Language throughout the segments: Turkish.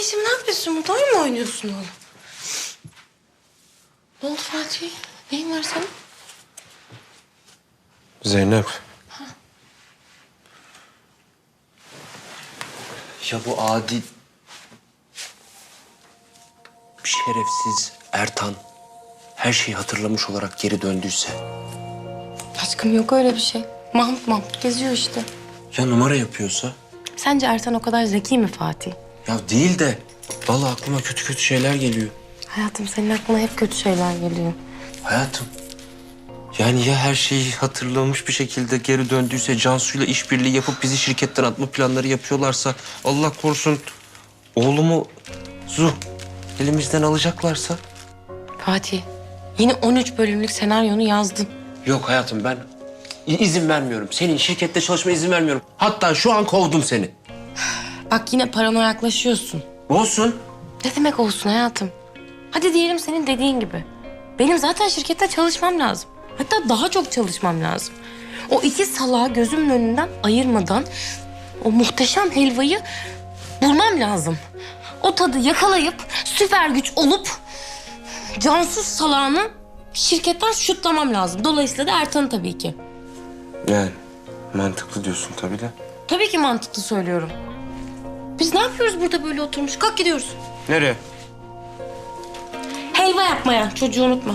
Yeşim ne yapıyorsun burada? Oyun mu oynuyorsun oğlum? Ne oldu Fatih? Neyin var senin? Zeynep. Ya bu adi... Şerefsiz Ertan her şeyi hatırlamış olarak geri döndüyse... Aşkım yok öyle bir şey. Mahmut Mahmut geziyor işte. Ya numara yapıyorsa? Sence Ertan o kadar zeki mi Fatih? Ya değil de vallahi aklıma kötü kötü şeyler geliyor. Hayatım senin aklına hep kötü şeyler geliyor. Hayatım. Yani ya her şeyi hatırlamış bir şekilde geri döndüyse Cansu'yla işbirliği yapıp bizi şirketten atma planları yapıyorlarsa Allah korusun oğlumu Zu elimizden alacaklarsa Fatih yine 13 bölümlük senaryonu yazdın. Yok hayatım ben izin vermiyorum. Senin şirkette çalışma izin vermiyorum. Hatta şu an kovdum seni. Bak yine paranoyaklaşıyorsun. Olsun. Ne demek olsun hayatım? Hadi diyelim senin dediğin gibi. Benim zaten şirkette çalışmam lazım. Hatta daha çok çalışmam lazım. O iki salağı gözümün önünden ayırmadan o muhteşem helvayı bulmam lazım. O tadı yakalayıp süper güç olup cansız salağını şirketten şutlamam lazım. Dolayısıyla da Ertan'ı tabii ki. Yani mantıklı diyorsun tabii de. Tabii ki mantıklı söylüyorum. Biz ne yapıyoruz burada böyle oturmuş? Kalk gidiyoruz. Nereye? Helva yapmaya. Çocuğu unutma.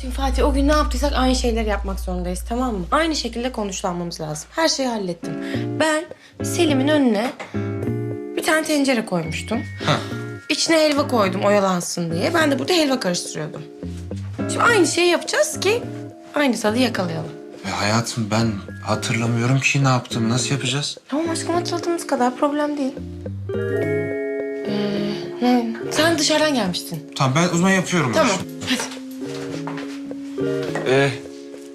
Şimdi Fatih o gün ne yaptıysak aynı şeyleri yapmak zorundayız tamam mı? Aynı şekilde konuşlanmamız lazım. Her şeyi hallettim. Ben Selim'in önüne bir tane tencere koymuştum. İçine helva koydum oyalansın diye. Ben de burada helva karıştırıyordum. Şimdi aynı şeyi yapacağız ki aynı tadı yakalayalım. Ya hayatım ben hatırlamıyorum ki ne yaptım. Nasıl yapacağız? Tamam aşkım hatırladığımız kadar problem değil. Ee, ne? Sen dışarıdan gelmiştin. Tamam ben o zaman yapıyorum. Tamam. Ee,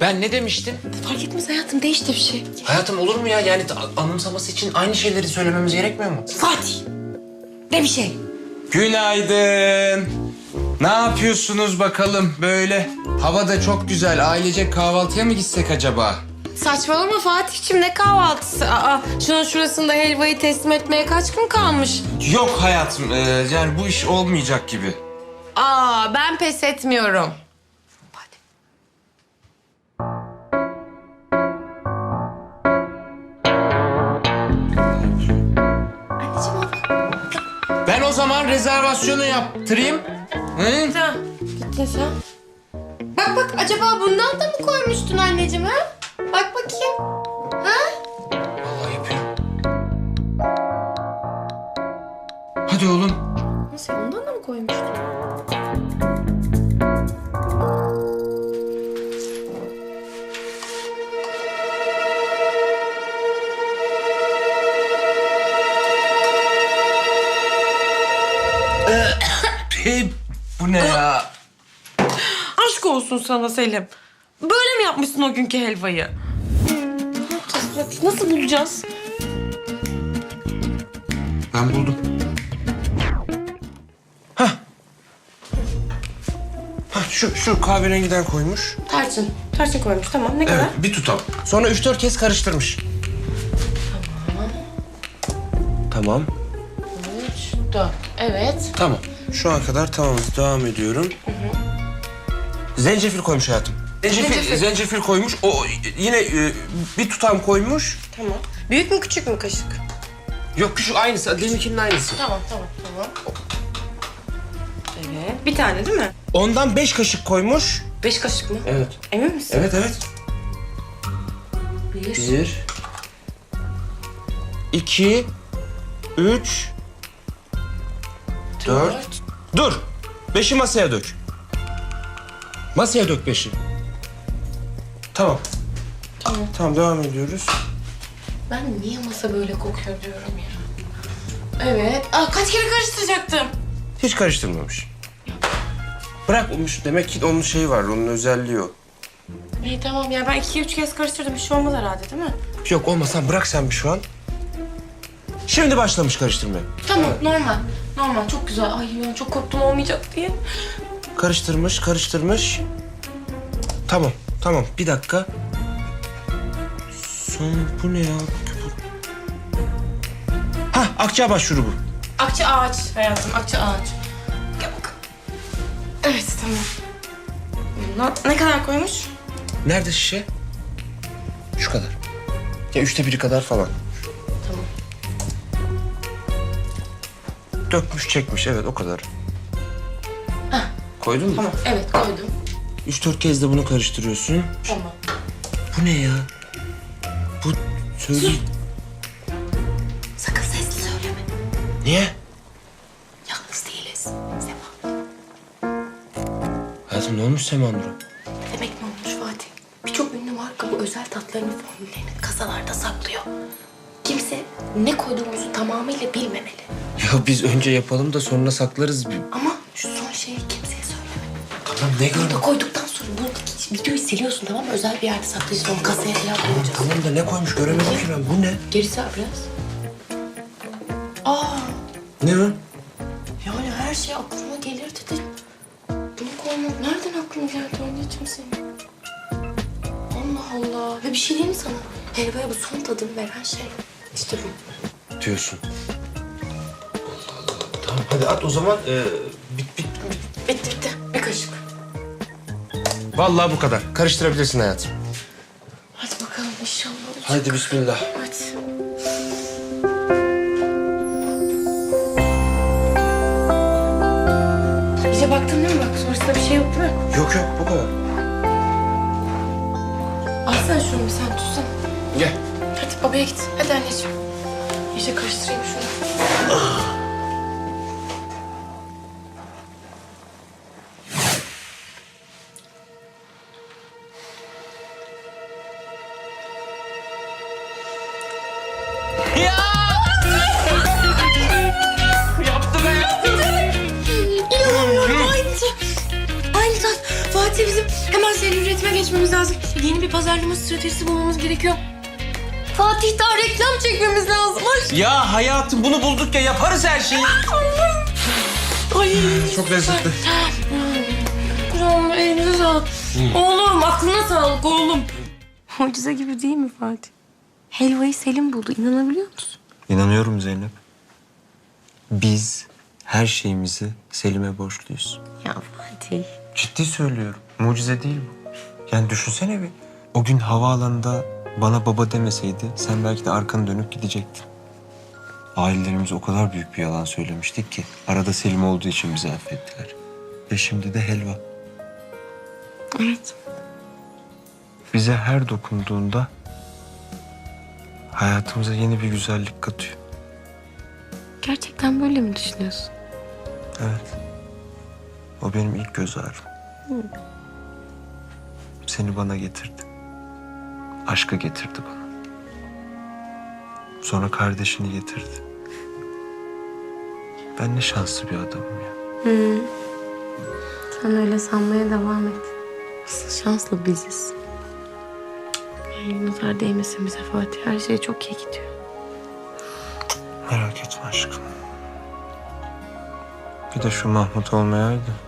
ben ne demiştim? Fark etmez hayatım değişti bir şey. Hayatım olur mu ya? Yani a- anımsaması için aynı şeyleri söylememiz gerekmiyor mu? Fatih. De bir şey. Günaydın. Ne yapıyorsunuz bakalım böyle? Hava da çok güzel. Ailecek kahvaltıya mı gitsek acaba? Saçmalama Fatih'cim ne kahvaltısı? Aa, şunun şurasında helvayı teslim etmeye kaç gün kalmış? Yok hayatım. ee, yani bu iş olmayacak gibi. Aa ben pes etmiyorum. Ben o zaman rezervasyonu yaptırayım. Hı? Tamam. Gittin sen. Bak bak acaba bundan da mı koymuştun anneciğim ha? Bak bakayım. Ha? Vallahi yapıyorum. Hadi oğlum. Nasıl ondan da mı koymuştun? Hey, bu ne ya? Aşk olsun sana Selim. Böyle mi yapmışsın o günkü helvayı? Ne yapacağız? Bırak, Nasıl bulacağız? Ben buldum. Hah. Hah şu, şu kahverengiden koymuş. Tarçın. Tarçın koymuş tamam. Ne kadar? Evet, bir tutam. Sonra üç dört kez karıştırmış. Tamam. Üç, dört. Evet. Tamam. Şu an kadar tamamız. Devam ediyorum. Zencefil koymuş hayatım. Zencefil, Zencefil. zencefil. koymuş. O yine e, bir tutam koymuş. Tamam. Büyük mü küçük mü kaşık? Yok küçük aynısı. Deminkinin aynısı. Tamam tamam tamam. Evet. Bir tane değil mi? Ondan beş kaşık koymuş. Beş kaşık mı? Evet. Emin misin? Evet evet. Bir. Bir. iki, Üç. Dört. Dur. Beşi masaya dök. Masaya dök beşi. Tamam. Tamam. Tamam devam ediyoruz. Ben niye masa böyle kokuyor diyorum ya. Evet. Aa, kaç kere karıştıracaktım? Hiç karıştırmamış. Bırakmamış. Demek ki onun şeyi var, onun özelliği o. İyi tamam ya ben iki üç kez karıştırdım. Bir şey olmaz herhalde değil mi? Yok olmasan bırak sen bir şu an. Şimdi başlamış karıştırmaya. Tamam normal. Normal çok güzel. Ay ben çok korktum olmayacak diye. Karıştırmış, karıştırmış. Tamam, tamam. Bir dakika. Son bu ne ya? Bu- Akçabaş şurubu. Akça ağaç hayatım, akça ağaç. Gel bakalım. Evet, tamam. Ne, ne kadar koymuş? Nerede şişe? Şu kadar. Ya üçte biri kadar falan. Dökmüş çekmiş evet o kadar. Koydun mu? Tamam, evet koydum. Üç dört kez de bunu karıştırıyorsun. Tamam. Bu ne ya? Bu söyle... Sakın sesli söyleme. Niye? Yalnız değiliz. Sema. Hayatım ne olmuş Semandro? Demek ne olmuş Fatih? Birçok ünlü marka bu özel tatlarını formüllerini kasalarda saklıyor. Kimse ne koyduğumuzu tamamıyla bilmemeli. Ya biz önce yapalım da sonra saklarız. bir- Ama şu son şeyi kimseye söyleme. Tamam ne? Burada koyduktan sonra bu videoyu siliyorsun tamam mı? Özel bir yerde saklayacaksın onu kasaya falan koyacaksın. Tamam da ne koymuş göremedim ki ben. Bu ne? Geri sar biraz. Aa, Ne o? yani her şey aklıma gelirdi de bunu koymak nereden aklına geldi anneciğim senin? Allah Allah. Ve bir şey diyeyim mi sana? Helvaya bu son tadını veren şey. İşte bu. Diyorsun. Tamam hadi at o zaman. Ee, bit bit bit. Bitti bitti. Bir kaşık. Vallahi bu kadar. Karıştırabilirsin hayatım. Hadi bakalım inşallah olacak. Haydi bismillah. Hadi. İyice baktın değil mi bak? Sonrasında bir şey yok değil mi? Yok yok bu kadar. Al sen şunu bir sen tutsana. Gel. Hadi babaya git. Hadi anneciğim. İyice karıştırayım şunu. Fatih bizim hemen seri üretime geçmemiz lazım. Yeni bir pazarlama stratejisi bulmamız gerekiyor. Fatih daha reklam çekmemiz lazım. Ay. Ya hayatım bunu bulduk ya yaparız her şeyi. Ay. Çok lezzetli. Oğlum elinize sağlık. Oğlum aklına sağlık oğlum. Mucize gibi değil mi Fatih? Helvayı Selim buldu. İnanabiliyor musun? İnanıyorum Zeynep. Biz her şeyimizi Selim'e borçluyuz. Ya Fatih. Ciddi söylüyorum. Mucize değil bu. Yani düşünsene bir. O gün havaalanında bana baba demeseydi sen belki de arkanı dönüp gidecektin. Ailelerimiz o kadar büyük bir yalan söylemiştik ki arada Selim olduğu için bizi affettiler. Ve şimdi de helva. Evet. Bize her dokunduğunda hayatımıza yeni bir güzellik katıyor. Gerçekten böyle mi düşünüyorsun? Evet. O benim ilk göz ağrım. Seni bana getirdi. Aşkı getirdi bana. Sonra kardeşini getirdi. Ben ne şanslı bir adamım ya. Sen öyle sanmaya devam et. Asıl şanslı biziz. Yani nazar değmesin bize Fatih. Her şey çok iyi gidiyor. Merak etme aşkım. Bir de şu Mahmut olmayaydı.